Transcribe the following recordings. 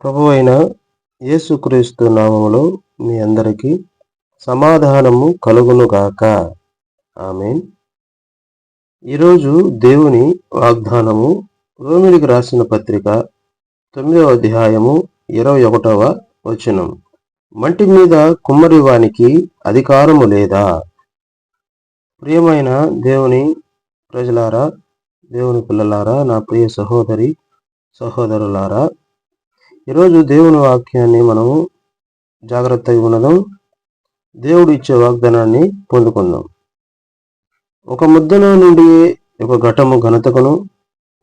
ప్రభు అయిన యేసుక్రీస్తు నామములో మీ అందరికీ సమాధానము కలుగునుగాక ఆమె ఈరోజు దేవుని వాగ్దానము రోమిలికి రాసిన పత్రిక తొమ్మిదవ అధ్యాయము ఇరవై ఒకటవ వచనం. మంటి మీద కుమ్మరివానికి అధికారము లేదా? ప్రియమైన దేవుని ప్రజలారా దేవుని పిల్లలారా నా ప్రియ సహోదరి సహోదరులారా ఈరోజు దేవుని వాక్యాన్ని మనము జాగ్రత్తగా ఉన్నదాం దేవుడు ఇచ్చే వాగ్దానాన్ని పొందుకుందాం. ఒక ముద్దలో నుండి ఒక ఘటము ఘనతకును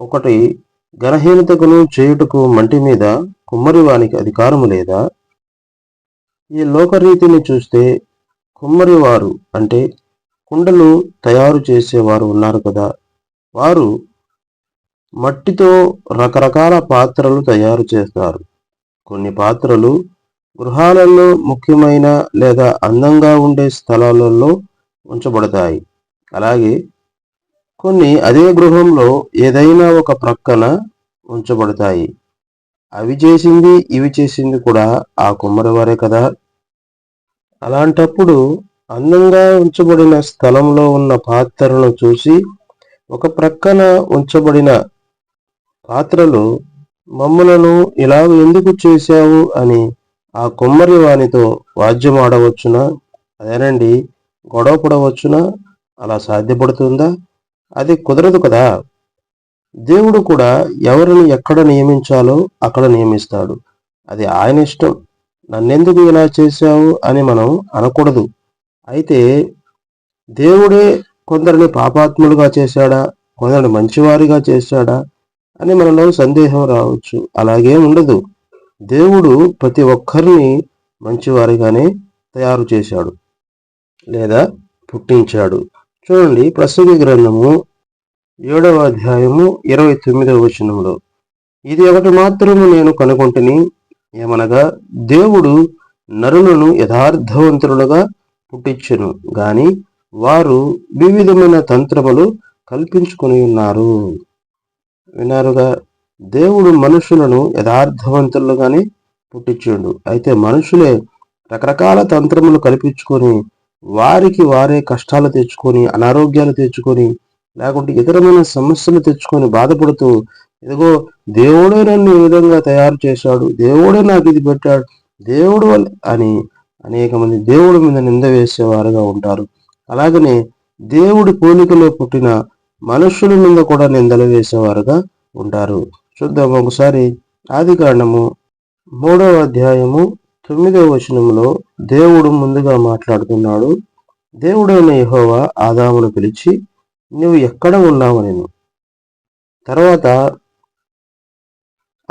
ఒకటి ఘనహీనతకును చేయుటకు మంటి మీద కుమ్మరివానికి అధికారము లేదా? ఈ లోకరీతిని చూస్తే కుమ్మరివారు అంటే కుండలు తయారు చేసేవారు ఉన్నారు కదా. వారు మట్టితో రకరకాల పాత్రలు తయారు చేస్తారు. కొన్ని పాత్రలు గృహాలలో ముఖ్యమైన లేదా అందంగా ఉండే స్థలాలలో ఉంచబడతాయి. అలాగే కొన్ని అదే గృహంలో ఏదైనా ఒక ప్రక్కన ఉంచబడతాయి. అవి చేసింది ఇవి చేసింది కూడా ఆ కుమ్మరివారే కదా. అలాంటప్పుడు అందంగా ఉంచబడిన స్థలంలో ఉన్న పాత్రలను చూసి ఒక ప్రక్కన ఉంచబడిన పాత్రలు మమ్మలను ఇలా ఎందుకు చేశావు అని ఆ కొమ్మరి వానితో వాద్యం ఆడవచ్చునా అదేనండి గొడవ పడవచ్చునా? అలా సాధ్యపడుతుందా? అది కుదరదు కదా. దేవుడు కూడా ఎవరిని ఎక్కడ నియమించాలో అక్కడ నియమిస్తాడు. అది ఆయన ఇష్టం. నన్నెందుకు ఇలా చేశావు అని మనం అనకూడదు. అయితే దేవుడే కొందరిని పాపాత్ములుగా చేశాడా? కొందరిని మంచివారిగా చేశాడా? అని మనలో సందేహం రావచ్చు. అలాగే ఉండదు. దేవుడు ప్రతి ఒక్కరిని మంచివారిగానే తయారు చేశాడు. లేదా పుట్టించాడు. చూడండి ప్రసంగి గ్రంథము ఏడవ అధ్యాయము ఇరవై తొమ్మిదవ వచనంలో. ఇది ఒకటి మాత్రము నేను కనుగొంటుని. ఏమనగా దేవుడు నరులను యథార్థవంతులుగా పుట్టించను. గాని వారు వివిధమైన తంత్రములు కల్పించుకొని ఉన్నారు. వినారుగా దేవుడు మనుషులను యథార్థవంతులుగానే పుట్టించుండు. అయితే మనుషులే రకరకాల తంత్రములు కల్పించుకొని వారికి వారే కష్టాలు తెచ్చుకొని అనారోగ్యాలు తెచ్చుకొని లేకుంటే ఇతరమైన సమస్యలు తెచ్చుకొని బాధపడుతూ ఇదిగో దేవుడే నన్ను ఈ విధంగా తయారు చేశాడు దేవుడే నాకు ఇది పెట్టాడు దేవుడు అని అనేక మంది దేవుడి మీద నింద వేసేవారుగా ఉంటారు. అలాగనే దేవుడి పోలికలో పుట్టిన మనుషుల మీద కూడా నిందలు వేసేవారుగా ఉంటారు. చూద్దాం ఒకసారి ఆది కాండము మూడవ అధ్యాయము తొమ్మిదవ వచనంలో దేవుడు ముందుగా మాట్లాడుతున్నాడు. దేవుడైన యహోవా ఆదామును పిలిచి నువ్వు ఎక్కడ ఉన్నావు నేను? తర్వాత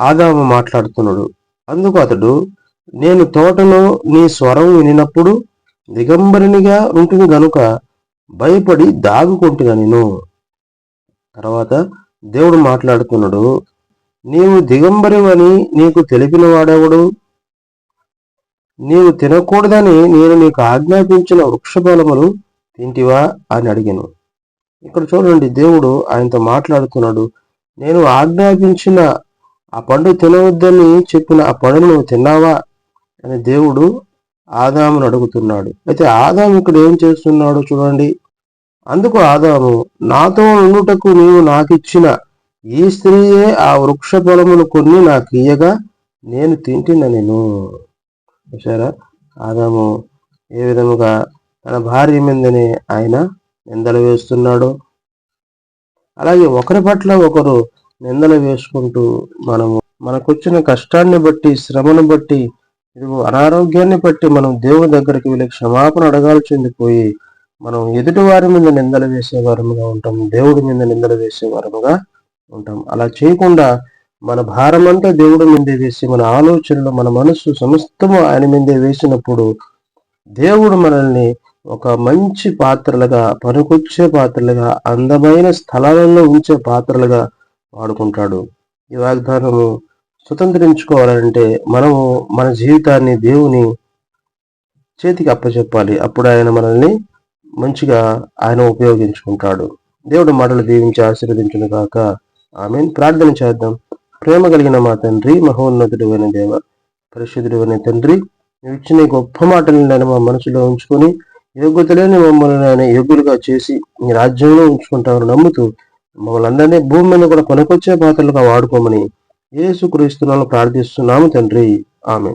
ఆదాము మాట్లాడుతున్నాడు. అందుకు అతడు నేను తోటలో నీ స్వరం వినినప్పుడు దిగంబరినిగా ఉంటుంది గనుక భయపడి దాగుకుంటుగా నేను. తర్వాత దేవుడు మాట్లాడుతున్నాడు నీవు దిగంబరివని నీకు తెలిపిన వాడెవడు? నీవు తినకూడదని నేను నీకు ఆజ్ఞాపించిన వృక్షఫలములు తింటివా? అని అడిగాను. ఇక్కడ చూడండి దేవుడు ఆయనతో మాట్లాడుతున్నాడు నేను ఆజ్ఞాపించిన ఆ పండు తినవద్దని చెప్పిన ఆ పండును నువ్వు తిన్నావా? అని దేవుడు ఆదామును అడుగుతున్నాడు. అయితే ఆదాము ఇక్కడ ఏం చేస్తున్నాడు చూడండి అందుకు ఆదాము నాతో ఉండుటకు నీవు నాకిచ్చిన ఈ స్త్రీయే ఆ వృక్ష ఫలములు కొన్ని నాకియ్యగా నేను తింటిన నేను చూసారా ఆదాము ఏ విధముగా తన భార్య మీదనే ఆయన నిందలు వేస్తున్నాడు అలాగే ఒకరి పట్ల ఒకరు నిందలు వేసుకుంటూ మనము మనకొచ్చిన కష్టాన్ని బట్టి శ్రమను బట్టి ఇదిగో అనారోగ్యాన్ని బట్టి మనం దేవుని దగ్గరికి వెళ్ళి క్షమాపణ అడగాల్సింది పోయి మనం ఎదుటి వారి మీద నిందలు వేసే వారముగా ఉంటాం దేవుడి మీద నిందలు వేసే వారముగా ఉంటాం. అలా చేయకుండా మన భారమంతా దేవుడి మీదే వేసి మన ఆలోచనలు మన మనస్సు సమస్తము ఆయన మీదే వేసినప్పుడు దేవుడు మనల్ని ఒక మంచి పాత్రలుగా పనికొచ్చే పాత్రలుగా అందమైన స్థలాలలో ఉంచే పాత్రలుగా వాడుకుంటాడు. ఈ వాగ్దానము స్వతంత్రించుకోవాలంటే మనము మన జీవితాన్ని దేవుని చేతికి అప్పచెప్పాలి. అప్పుడు ఆయన మనల్ని మంచిగా ఆయన ఉపయోగించుకుంటాడు. దేవుడు మాటలు దీవించి ఆశీర్వదించును కాక ఆమె ప్రార్థన చేద్దాం. ప్రేమ కలిగిన మా తండ్రి మహోన్నతుడు అయిన దేవ పరిశుద్ధుడు అయిన తండ్రి నువ్వు ఇచ్చిన గొప్ప మాటలను నేను మా మనసులో ఉంచుకొని యోగ్యత లేని మమ్మల్ని ఆయన యోగ్యులుగా చేసి నీ రాజ్యంలో ఉంచుకుంటామని నమ్ముతూ మమ్మల్ని అందరినీ భూమి మీద కూడా పనికొచ్చే పాత్రలుగా వాడుకోమని యేసు ప్రార్థిస్తున్నాము తండ్రి. ఆమె